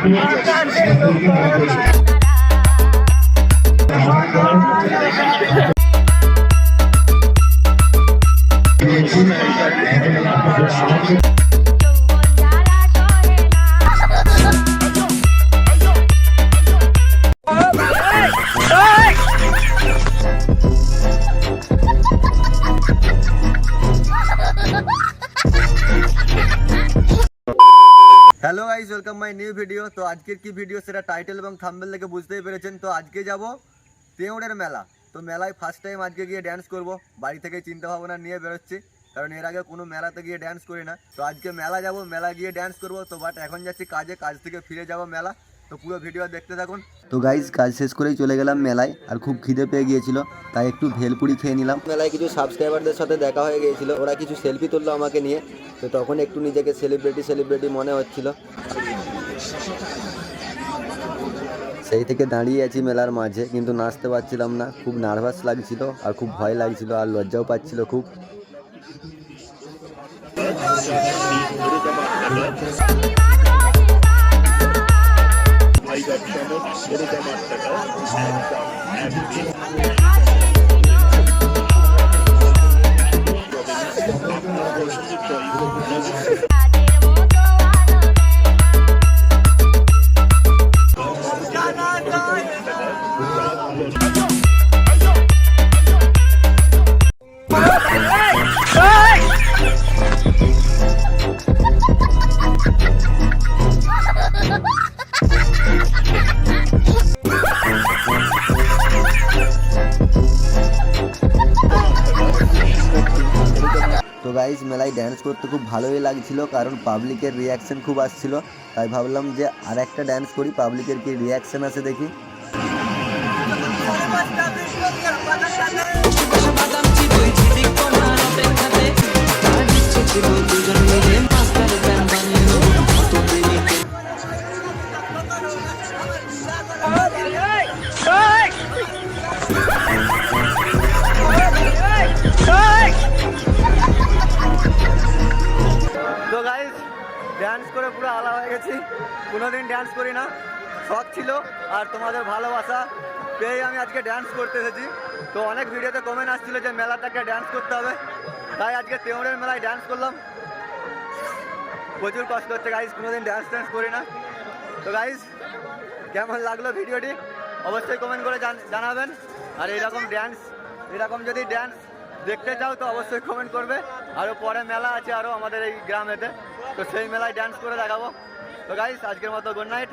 Our time is. Hello guys welcome my new video তো আজকের কি ভিডিও সেটা টাইটেল এবং থাম্বেল দেখে বুঝতেই পেরেছেন। তো আজকে যাব তেওড়ের মেলা। তো মেলায় ফার্স্ট টাইম আজকে গিয়ে ড্যান্স করব। বাড়ি থেকে চিন্তা ভাবনা নিয়ে বেরোচ্ছি। কারণ এর আগে কোনো মেলাতে গিয়ে ড্যান্স করি না। তো আজকে মেলা যাব মেলা গিয়ে ড্যান্স করব। তো বাট এখন যাচ্ছি কাজে। কাজ থেকে ফিরে যাব মেলা। তো পুরো ভিডিও দেখতে থাকুন। তো গাইজ কাজ শেষ করেই চলে গেলাম মেলায় আর খুব খিদে পেয়ে গিয়েছিল তাই একটু ভেলপুরি খেয়ে নিলাম। মেলায় কিছু সাবস্ক্রাইবারদের সাথে দেখা হয়ে গিয়েছিল ওরা কিছু সেলফি তুললো আমাকে নিয়ে তো তখন একটু নিজেকে সেলিব্রিটি সেলিব্রিটি মনে হচ্ছিল। সেই থেকে দাঁড়িয়ে আছি মেলার মাঝে কিন্তু নাচতে পারছিলাম না খুব নার্ভাস লাগছিল আর খুব ভয় লাগছিল আর লজ্জাও পাচ্ছিল খুব। I'm তো গাইজ মেলায় ড্যান্স করতে খুব ভালোই লাগছিল, কারণ পাবলিকের রিয়াকশন খুব আসছিল। তাই ভাবলাম যে আর একটা ড্যান্স করি পাবলিকের কি রিয়াকশন আছে দেখি। তো ড্যান্স করে পুরো আলা হয়ে গেছি। কোনোদিন ড্যান্স করি না। শখ ছিল আর তোমাদের ভালোবাসা পেয়ে আমি আজকে ড্যান্স করতে এসেছি। তো অনেক ভিডিওতে কমেন্ট আসছিল যে মেলাটাকে ড্যান্স করতে হবে। তাই আজকে তেওড়ের মেলায় ড্যান্স করলাম। প্রচুর কষ্ট হচ্ছে গাইজ কোনোদিন ড্যান্স ট্যান্স করি না। তো গাইজ কেমন লাগল ভিডিওটি? অবশ্যই কমেন্ট করে জান- জানাবেন। আর এরকম ড্যান্স এরকম যদি ড্যান্স দেখতে চাও তো অবশ্যই কমেন্ট করবে। আরও পরে মেলা আছে আরও আমাদের এই গ্রামেতে। তো সেই মেলায় ডান্স করে দেখাবো। তো গাইস আজকের মতো গুড নাইট